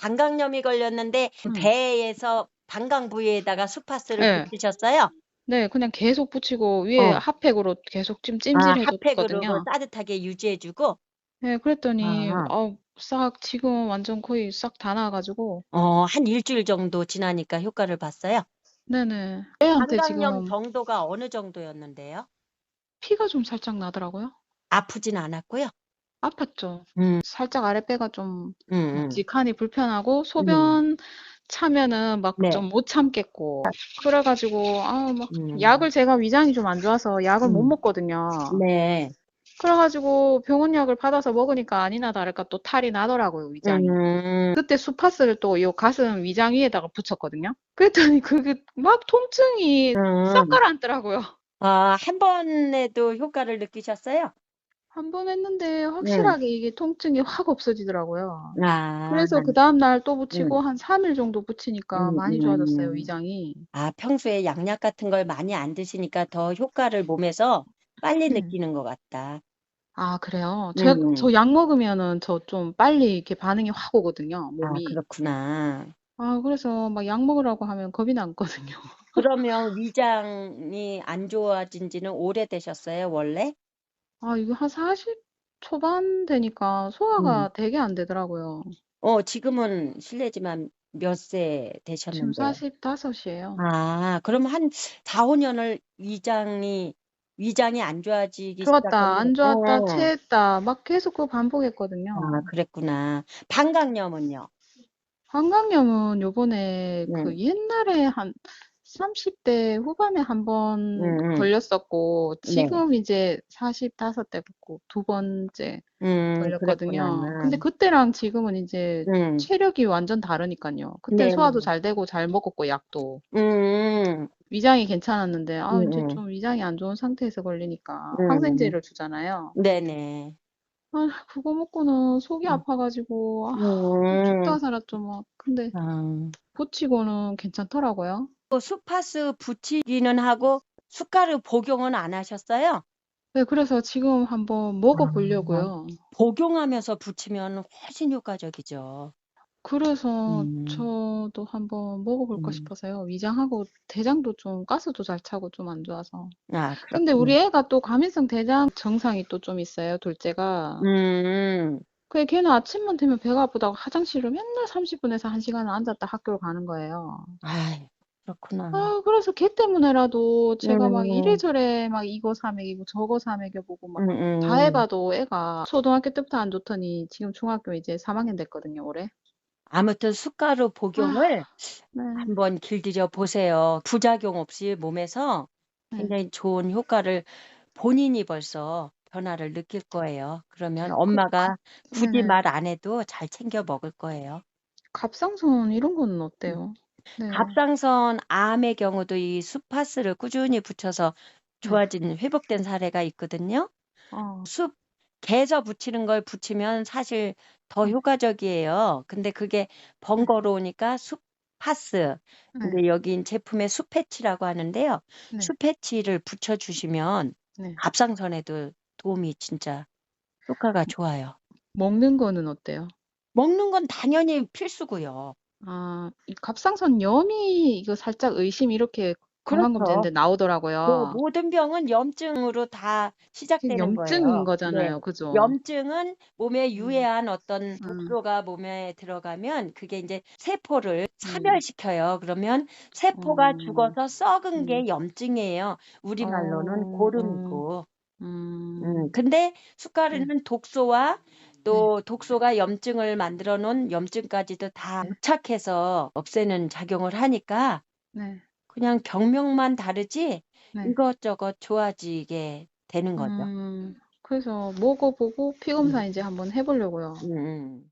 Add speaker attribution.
Speaker 1: 방광염이 걸렸는데
Speaker 2: 음.
Speaker 1: 배에서 방광 부위에다가 수파스를
Speaker 2: 네.
Speaker 1: 붙이셨어요?
Speaker 2: 네, 그냥 계속 붙이고 위에
Speaker 1: 어.
Speaker 2: 핫팩으로 계속 좀
Speaker 1: 아, 핫팩으로
Speaker 2: 줬거든요.
Speaker 1: 따뜻하게 유지해주고
Speaker 2: 네, 그랬더니
Speaker 1: 아.
Speaker 2: 어, 싹 지금 완전 거의 싹 다 나와가지고
Speaker 1: 어, 한 일주일 정도 지나니까 효과를 봤어요.
Speaker 2: 네네. 애한테
Speaker 1: 방광염
Speaker 2: 지금
Speaker 1: 정도가 어느 정도였는데요?
Speaker 2: 피가 좀 살짝 나더라고요.
Speaker 1: 아프진 않았고요.
Speaker 2: 아팠죠.
Speaker 1: 음,
Speaker 2: 살짝 아랫배가 좀
Speaker 1: 음, 음.
Speaker 2: 묵직하니 불편하고 소변 차면은 막
Speaker 1: 네.
Speaker 2: 좀 못 참겠고 그래가지고 아막
Speaker 1: 음.
Speaker 2: 약을 제가 위장이 좀 안 좋아서 약을 못
Speaker 1: 음.
Speaker 2: 먹거든요.
Speaker 1: 네.
Speaker 2: 그래가지고 병원 약을 받아서 먹으니까 아니나 다를까 또 탈이 나더라고요, 위장이.
Speaker 1: 음,
Speaker 2: 그때 수파스를 또 요 가슴 위장 위에다가 붙였거든요. 그랬더니 그게 막 통증이
Speaker 1: 음.
Speaker 2: 싹 가라앉더라고요.
Speaker 1: 아, 한 번에도 효과를 느끼셨어요?
Speaker 2: 한번 했는데 확실하게 이게 통증이 확 없어지더라고요.
Speaker 1: 아,
Speaker 2: 그래서 그 다음 날 또 붙이고
Speaker 1: 음.
Speaker 2: 한 3 일 정도 붙이니까
Speaker 1: 음,
Speaker 2: 많이 좋아졌어요,
Speaker 1: 음.
Speaker 2: 위장이.
Speaker 1: 아, 평소에 약약 같은 걸 많이 안 드시니까 더 효과를 몸에서 빨리
Speaker 2: 음.
Speaker 1: 느끼는 것 같다.
Speaker 2: 아, 그래요? 제,
Speaker 1: 음.
Speaker 2: 저 약 먹으면은 저 좀 빨리 이렇게 반응이 확 오거든요,
Speaker 1: 아,
Speaker 2: 몸이.
Speaker 1: 그렇구나.
Speaker 2: 아, 그래서 막 약 먹으라고 하면 겁이 나거든요.
Speaker 1: 그러면 위장이 안 좋아진 지는 오래되셨어요, 원래?
Speaker 2: 아, 이거 한 40 초반 되니까
Speaker 1: 음.
Speaker 2: 소화가 되게 안 되더라고요.
Speaker 1: 어, 지금은 실례지만 몇 세
Speaker 2: 지금
Speaker 1: 되셨는데?
Speaker 2: 45이에요.
Speaker 1: 아, 그럼 한 4, 5년을 위장이, 위장이 안 좋아지기
Speaker 2: 좋았다, 안 좋았다,
Speaker 1: 어.
Speaker 2: 체했다, 막 계속 그거 반복했거든요.
Speaker 1: 아, 그랬구나. 방광염은요?
Speaker 2: 방광염은 요번에 그
Speaker 1: 음.
Speaker 2: 옛날에 한 30대 후반에 한 번
Speaker 1: 음, 음.
Speaker 2: 걸렸었고,
Speaker 1: 네.
Speaker 2: 지금 이제 45대 붙고 두 번째
Speaker 1: 음,
Speaker 2: 걸렸거든요.
Speaker 1: 그랬구나.
Speaker 2: 근데 그때랑 지금은 이제
Speaker 1: 음,
Speaker 2: 체력이 완전 다르니까요. 그때
Speaker 1: 네.
Speaker 2: 소화도 잘 되고 잘 먹었고, 약도.
Speaker 1: 음,
Speaker 2: 위장이 괜찮았는데, 아,
Speaker 1: 음,
Speaker 2: 이제
Speaker 1: 음.
Speaker 2: 좀 위장이 안 좋은 상태에서 걸리니까
Speaker 1: 음.
Speaker 2: 항생제를 주잖아요.
Speaker 1: 네네.
Speaker 2: 아, 그거 먹고는 속이
Speaker 1: 음.
Speaker 2: 아파가지고, 아,
Speaker 1: 음,
Speaker 2: 죽다 살았죠, 막. 근데
Speaker 1: 아.
Speaker 2: 붙이고는 괜찮더라고요.
Speaker 1: 또 수파스 붙이기는 하고 숟가루 복용은 안 하셨어요?
Speaker 2: 네, 그래서 지금 한번
Speaker 1: 아,
Speaker 2: 먹어보려고요.
Speaker 1: 복용하면서 붙이면 훨씬 효과적이죠.
Speaker 2: 그래서
Speaker 1: 음,
Speaker 2: 저도 한번 먹어볼까
Speaker 1: 음.
Speaker 2: 싶어서요. 위장하고 대장도 좀 가스도 잘 차고 좀 안 좋아서.
Speaker 1: 아,
Speaker 2: 근데
Speaker 1: 그렇구나.
Speaker 2: 우리 애가 또 과민성 대장 증상이 또 좀 있어요, 둘째가.
Speaker 1: 음,
Speaker 2: 그래, 걔는 아침만 되면 배가 아프다고 화장실을 맨날 30분에서 1시간을 앉았다 학교를 가는 거예요.
Speaker 1: 아이, 그렇구나.
Speaker 2: 아, 그래서 걔 때문에라도 제가 막
Speaker 1: 음,
Speaker 2: 이래저래 막 이거 사 먹이고 저거 사 먹여보고 막
Speaker 1: 음,
Speaker 2: 다
Speaker 1: 음.
Speaker 2: 해봐도 애가 초등학교 때부터 안 좋더니 지금 중학교 이제 3 학년 됐거든요, 올해.
Speaker 1: 아무튼 숟가루 복용을
Speaker 2: 아, 네,
Speaker 1: 한번 길들여 보세요. 부작용 없이 몸에서
Speaker 2: 네.
Speaker 1: 굉장히 좋은 효과를 본인이 벌써 변화를 느낄 거예요. 그러면
Speaker 2: 그,
Speaker 1: 엄마가
Speaker 2: 갑,
Speaker 1: 굳이
Speaker 2: 네네.
Speaker 1: 말 안 해도 잘 챙겨 먹을 거예요.
Speaker 2: 갑상선 이런 거는
Speaker 1: 음.
Speaker 2: 어때요? 네,
Speaker 1: 갑상선 암의 경우도 이 수파스를 꾸준히 붙여서
Speaker 2: 네.
Speaker 1: 좋아진 회복된 사례가 있거든요.
Speaker 2: 어,
Speaker 1: 숲 개서 붙이는 걸 붙이면 사실 더
Speaker 2: 네,
Speaker 1: 효과적이에요. 근데 그게
Speaker 2: 네,
Speaker 1: 번거로우니까 숲파스.
Speaker 2: 네,
Speaker 1: 근데 여기 제품에 숲패치라고 하는데요.
Speaker 2: 네,
Speaker 1: 숲패치를 붙여 주시면
Speaker 2: 네.
Speaker 1: 갑상선에도 도움이 진짜 효과가 좋아요.
Speaker 2: 먹는 거는 어때요?
Speaker 1: 먹는 건 당연히 필수고요.
Speaker 2: 아, 이 갑상선 염이 이거 살짝 의심 이렇게 건강검진인데
Speaker 1: 그렇죠. 그
Speaker 2: 나오더라고요.
Speaker 1: 모든 병은 염증으로 다
Speaker 2: 지금
Speaker 1: 시작되는
Speaker 2: 염증인
Speaker 1: 거예요. 네.
Speaker 2: 거잖아요, 그죠?
Speaker 1: 염증은 몸에
Speaker 2: 음,
Speaker 1: 유해한 어떤
Speaker 2: 음,
Speaker 1: 독소가 몸에 들어가면 그게 이제 세포를
Speaker 2: 음,
Speaker 1: 차별시켜요. 그러면 세포가
Speaker 2: 음,
Speaker 1: 죽어서 썩은
Speaker 2: 음,
Speaker 1: 게 염증이에요. 우리말로는
Speaker 2: 어,
Speaker 1: 고름이고.
Speaker 2: 음,
Speaker 1: 음,
Speaker 2: 음,
Speaker 1: 근데
Speaker 2: 네,
Speaker 1: 숟가루는 독소와
Speaker 2: 네,
Speaker 1: 또 독소가 염증을 만들어 놓은 염증까지도 다
Speaker 2: 네,
Speaker 1: 부착해서 없애는 작용을 하니까
Speaker 2: 네,
Speaker 1: 그냥 병명만 다르지
Speaker 2: 네.
Speaker 1: 이것저것 좋아지게 되는 거죠.
Speaker 2: 음, 그래서 먹어보고 피
Speaker 1: 음,
Speaker 2: 검사 이제 한번 해보려고요.
Speaker 1: 음, 음.